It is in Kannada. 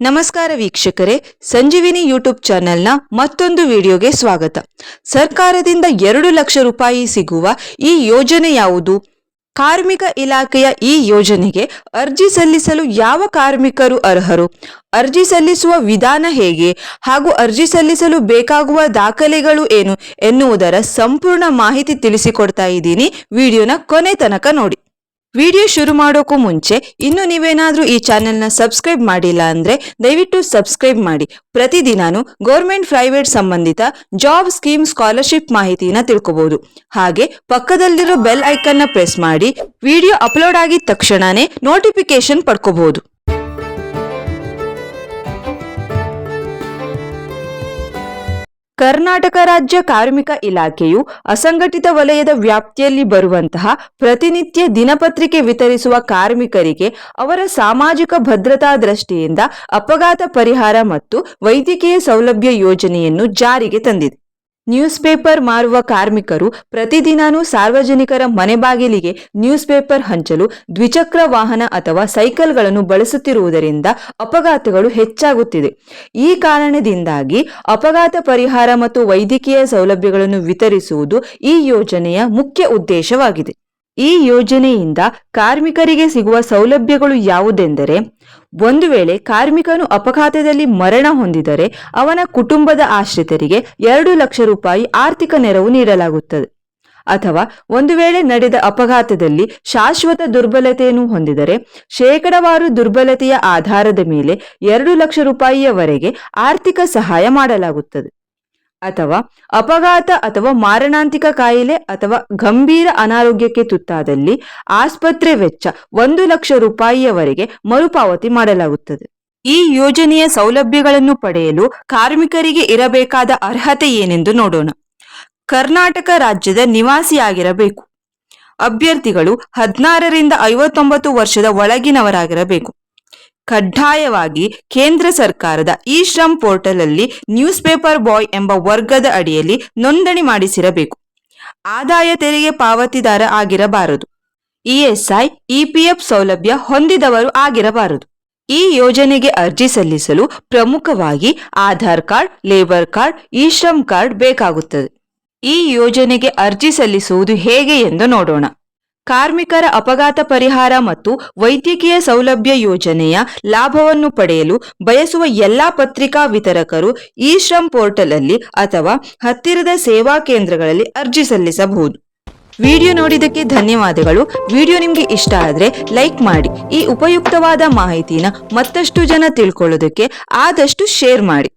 ನಮಸ್ಕಾರ ವೀಕ್ಷಕರೇ, ಸಂಜೀವಿನಿ ಯೂಟ್ಯೂಬ್ ಚಾನೆಲ್ನ ಮತ್ತೊಂದು ವಿಡಿಯೋಗೆ ಸ್ವಾಗತ. ಸರ್ಕಾರದಿಂದ ಎರಡು ಲಕ್ಷ ರೂಪಾಯಿ ಸಿಗುವ ಈ ಯೋಜನೆ ಯಾವುದು? ಕಾರ್ಮಿಕ ಇಲಾಖೆಯ ಈ ಯೋಜನೆಗೆ ಅರ್ಜಿ ಸಲ್ಲಿಸಲು ಯಾವ ಕಾರ್ಮಿಕರು ಅರ್ಹರು? ಅರ್ಜಿ ಸಲ್ಲಿಸುವ ವಿಧಾನ ಹೇಗೆ? ಹಾಗೂ ಅರ್ಜಿ ಸಲ್ಲಿಸಲು ಬೇಕಾಗುವ ದಾಖಲೆಗಳು ಏನು? ಎನ್ನುವುದರ ಸಂಪೂರ್ಣ ಮಾಹಿತಿ ತಿಳಿಸಿಕೊಡ್ತಾ ಇದ್ದೀನಿ. ವಿಡಿಯೋನ ಕೊನೆ ತನಕ ನೋಡಿ. ವಿಡಿಯೋ ಶುರು ಮಾಡೋಕ್ಕೂ ಮುಂಚೆ ಇನ್ನು ನೀವೇನಾದರೂ ಈ ಚಾನೆಲ್ನ ಸಬ್ಸ್ಕ್ರೈಬ್ ಮಾಡಿಲ್ಲ ಅಂದ್ರೆ ದಯವಿಟ್ಟು ಸಬ್ಸ್ಕ್ರೈಬ್ ಮಾಡಿ. ಪ್ರತಿದಿನಾನು ಗೌರ್ಮೆಂಟ್ ಪ್ರೈವೇಟ್ ಸಂಬಂಧಿತ ಜಾಬ್ ಸ್ಕೀಮ್ ಸ್ಕಾಲರ್ಶಿಪ್ ಮಾಹಿತಿನ ತಿಳ್ಕೊಬಹುದು ಹಾಗೆ ಪಕ್ಕದಲ್ಲಿರೋ ಬೆಲ್ ಐಕನ್ನ ಪ್ರೆಸ್ ಮಾಡಿ ವಿಡಿಯೋ ಅಪ್ಲೋಡ್ ಆಗಿದ ತಕ್ಷಣನೇ ನೋಟಿಫಿಕೇಶನ್ ಪಡ್ಕೋಬಹುದು ಕರ್ನಾಟಕ ರಾಜ್ಯ ಕಾರ್ಮಿಕ ಇಲಾಖೆಯು ಅಸಂಘಟಿತ ವಲಯದ ವ್ಯಾಪ್ತಿಯಲ್ಲಿ ಬರುವಂತಹ ಪ್ರತಿನಿತ್ಯ ದಿನಪತ್ರಿಕೆ ವಿತರಿಸುವ ಕಾರ್ಮಿಕರಿಗೆ ಅವರ ಸಾಮಾಜಿಕ ಭದ್ರತಾ ದೃಷ್ಟಿಯಿಂದ ಅಪಘಾತ ಪರಿಹಾರ ಮತ್ತು ವೈದ್ಯಕೀಯ ಸೌಲಭ್ಯ ಯೋಜನೆಯನ್ನು ಜಾರಿಗೆ ತಂದಿದೆ. ನ್ಯೂಸ್ ಪೇಪರ್ ಮಾರುವ ಕಾರ್ಮಿಕರು ಪ್ರತಿದಿನಾನೂ ಸಾರ್ವಜನಿಕರ ಮನೆ ಬಾಗಿಲಿಗೆ ನ್ಯೂಸ್ ಪೇಪರ್ ಹಂಚಲು, ದ್ವಿಚಕ್ರ ವಾಹನ ಅಥವಾ ಸೈಕಲ್ಗಳನ್ನು ಬಳಸುತ್ತಿರುವುದರಿಂದ ಅಪಘಾತಗಳು ಹೆಚ್ಚಾಗುತ್ತಿದೆ. ಈ ಕಾರಣದಿಂದಾಗಿ ಅಪಘಾತ ಪರಿಹಾರ ಮತ್ತು ವೈದ್ಯಕೀಯ ಸೌಲಭ್ಯಗಳನ್ನು ವಿತರಿಸುವುದು ಈ ಯೋಜನೆಯ ಮುಖ್ಯ ಉದ್ದೇಶವಾಗಿದೆ. ಈ ಯೋಜನೆಯಿಂದ ಕಾರ್ಮಿಕರಿಗೆ ಸಿಗುವ ಸೌಲಭ್ಯಗಳು ಯಾವುದೆಂದರೆ, ಒಂದು ವೇಳೆ ಕಾರ್ಮಿಕನು ಅಪಘಾತದಲ್ಲಿ ಮರಣ ಹೊಂದಿದರೆ ಅವನ ಕುಟುಂಬದ ಆಶ್ರಿತರಿಗೆ ಎರಡು ಲಕ್ಷ ರೂಪಾಯಿ ಆರ್ಥಿಕ ನೆರವು ನೀಡಲಾಗುತ್ತದೆ. ಅಥವಾ ಒಂದು ವೇಳೆ ನಡೆದ ಅಪಘಾತದಲ್ಲಿ ಶಾಶ್ವತ ದುರ್ಬಲತೆಯನ್ನು ಹೊಂದಿದರೆ, ಶೇಕಡವಾರು ದುರ್ಬಲತೆಯ ಆಧಾರದ ಮೇಲೆ ಎರಡು ಲಕ್ಷ ರೂಪಾಯಿಯವರೆಗೆ ಆರ್ಥಿಕ ಸಹಾಯ ಮಾಡಲಾಗುತ್ತದೆ. ಅಥವಾ ಅಪಘಾತ ಅಥವಾ ಮಾರಣಾಂತಿಕ ಕಾಯಿಲೆ ಅಥವಾ ಗಂಭೀರ ಅನಾರೋಗ್ಯಕ್ಕೆ ತುತ್ತಾದಲ್ಲಿ ಆಸ್ಪತ್ರೆ ವೆಚ್ಚ ಒಂದು ಲಕ್ಷ ರೂಪಾಯಿಯವರೆಗೆ ಮರುಪಾವತಿ ಮಾಡಲಾಗುತ್ತದೆ. ಈ ಯೋಜನೆಯ ಸೌಲಭ್ಯಗಳನ್ನು ಪಡೆಯಲು ಕಾರ್ಮಿಕರಿಗೆ ಇರಬೇಕಾದ ಅರ್ಹತೆ ಏನೆಂದು ನೋಡೋಣ. ಕರ್ನಾಟಕ ರಾಜ್ಯದ ನಿವಾಸಿಯಾಗಿರಬೇಕು. ಅಭ್ಯರ್ಥಿಗಳು ಹದಿನಾರರಿಂದ ಐವತ್ತೊಂಬತ್ತು ವರ್ಷದ ಒಳಗಿನವರಾಗಿರಬೇಕು. ಕಡ್ಡಾಯವಾಗಿ ಕೇಂದ್ರ ಸರ್ಕಾರದ ಇ ಶ್ರಮ್ ಪೋರ್ಟಲ್ ಅಲ್ಲಿ ನ್ಯೂಸ್ ಪೇಪರ್ ಬಾಯ್ ಎಂಬ ವರ್ಗದ ಅಡಿಯಲ್ಲಿ ನೋಂದಣಿ ಮಾಡಿಸಿರಬೇಕು. ಆದಾಯ ತೆರಿಗೆ ಪಾವತಿದಾರ ಆಗಿರಬಾರದು. ಇಎಸ್ಐ, ಇಪಿಎಫ್ ಸೌಲಭ್ಯ ಹೊಂದಿದವರು ಆಗಿರಬಾರದು. ಈ ಯೋಜನೆಗೆ ಅರ್ಜಿ ಸಲ್ಲಿಸಲು ಪ್ರಮುಖವಾಗಿ Aadhaar card, labour card E Shram card ಬೇಕಾಗುತ್ತದೆ. ಈ ಯೋಜನೆಗೆ ಅರ್ಜಿ ಸಲ್ಲಿಸುವುದು ಹೇಗೆ ಎಂದು ನೋಡೋಣ. ಕಾರ್ಮಿಕರ ಅಪಘಾತ ಪರಿಹಾರ ಮತ್ತು ವೈದ್ಯಕೀಯ ಸೌಲಭ್ಯ ಯೋಜನೆಯ ಲಾಭವನ್ನು ಪಡೆಯಲು ಬಯಸುವ ಎಲ್ಲಾ ಪತ್ರಿಕಾ ವಿತರಕರು ಇ ಶ್ರಮ್ ಪೋರ್ಟಲ್ ಅಲ್ಲಿ ಅಥವಾ ಹತ್ತಿರದ ಸೇವಾ ಕೇಂದ್ರಗಳಲ್ಲಿ ಅರ್ಜಿ ಸಲ್ಲಿಸಬಹುದು. ವಿಡಿಯೋ ನೋಡಿದ್ದಕ್ಕೆ ಧನ್ಯವಾದಗಳು. ವಿಡಿಯೋ ನಿಮಗೆ ಇಷ್ಟ ಆದರೆ ಲೈಕ್ ಮಾಡಿ. ಈ ಉಪಯುಕ್ತವಾದ ಮಾಹಿತಿನ ಮತ್ತಷ್ಟು ಜನ ತಿಳ್ಕೊಳ್ಳೋದಕ್ಕೆ ಆದಷ್ಟು ಶೇರ್ ಮಾಡಿ.